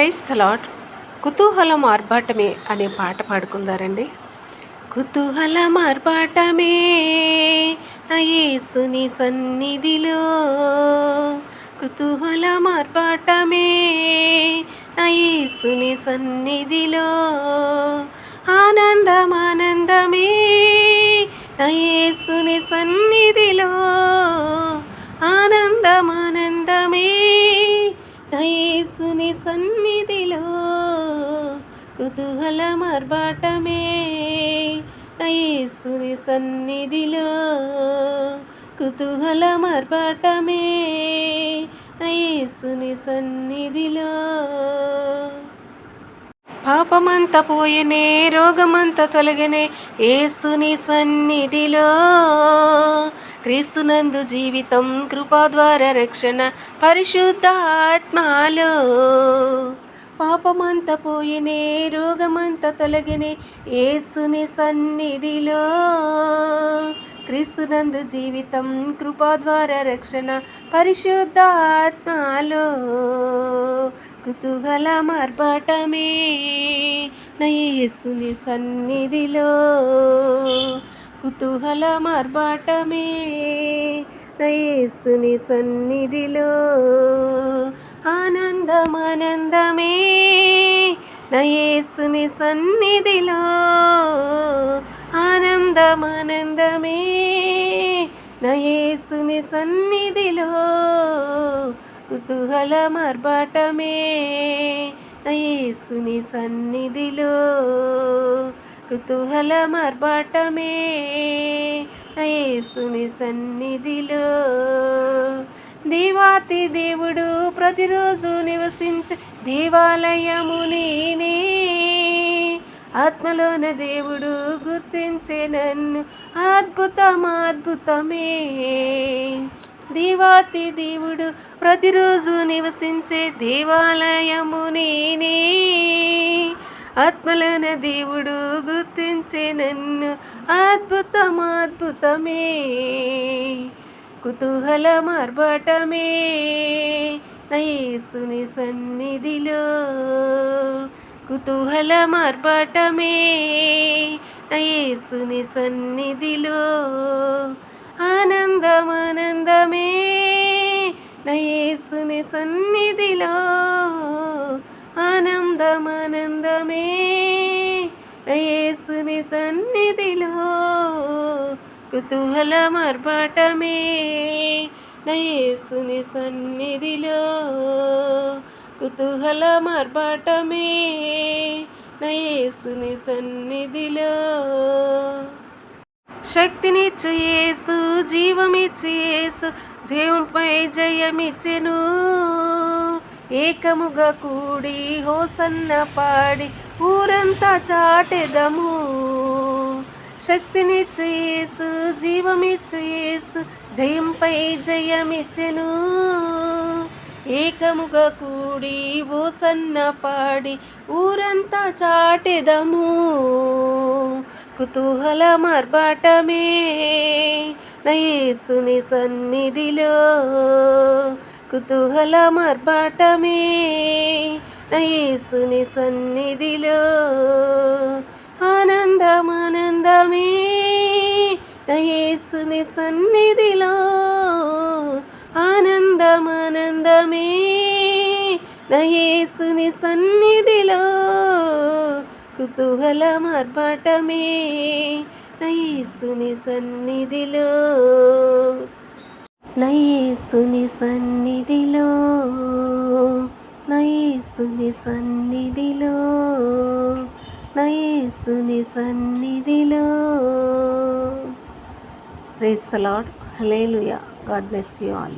praise థలాట్ కుతూహలం ఆర్భాటమే అనే పాట పాడుకుందారండి కుతూహల మార్పాటమే అయేసుని సన్నిధిలో కుతూహల మార్పాటమే అయేసుని సన్నిధిలో ఆనందం ఆనందమే అయేసుని సన్నిధిలో ఆనందం ఆనందమే అయేసుని సన్ని కుతూహల మార్బాటమే యేసుని సన్నిధిలో కుతూహల మార్బాటమే యేసుని సన్నిధిలో పాపమంత పోయనే రోగమంత తొలగనే ఏసుని సన్నిధిలో క్రీస్తునందు జీవితం కృపా ద్వారా రక్షణ పరిశుద్ధ ఆత్మలో పాపమంత పోయినే రోగమంత తొలగినే ఏసుని సన్నిధిలో క్రీస్తునందు జీవితం కృపా ద్వారా రక్షణ పరిశుద్ధ కుతూహల మార్పటమే నయేసుని సన్నిధిలో కుతూహల మార్పటమే నయేసుని సన్నిధిలో ఆనందమానందమే నయేసుని సన్నిధిలో ఆనందమానందమే నయేసుని సన్నిధిలో కుతూహల మర్బాటమే నయేసుని సన్నిధిలో కుతూహల మర్బాటమే నయేసుని సన్నిధిలో దివాతి దేవుడు ప్రతిరోజు నివసించే దేవాలయము నేనే ఆత్మలోన దేవుడు గుర్తించే నన్ను అద్భుతం అద్భుతమే దీవాతి దేవుడు ప్రతిరోజు నివసించే దేవాలయము నేనే దేవుడు గుర్తించే నన్ను అద్భుతం అద్భుతమే కుతూహల మార్బటమే నయేసుని సన్నిధిలో కుతూహల మార్పాటమే నయేసుని సన్నిధిలో ఆనందమానందమే నయేసుని సన్నిధిలో ఆనందమానందమే నయేసుని సన్నిధిలో కుతూహల మార్పాటమే నయేసుని సన్నిధిలో కుతూహల మార్బాటమే నయేసుని సన్నిధిలో శక్తినిచ్చు యేసు జీవమిచ్చు యేసు జీవంపై జయమిచ్చెను ఏకముగా కూడి హోసన్న పాడి ఊరంతా చాటెదము శక్తినిచ్చయేసు జీవమిచ్చయేసు జయంపై జయమిచ్చెను ఏకముగా కూడి ఓ సన్నపాడి ఊరంతా చాటెదము కుతూహల మార్బాటమే నయేసుని సన్నిధిలో కుతూహల మార్బాటమే నయేసుని సన్నిధిలో యేసుని సన్నిధిలో ఆనందమానందమే నయేసుని సన్నిధిలో కుతూహల మార్పాటమే నయేసుని సన్నిధిలో నయేసుని సన్నిధిలో నయేసుని సన్నిధిలో నయేసుని సన్నిధిలో praise the lord hallelujah God bless you all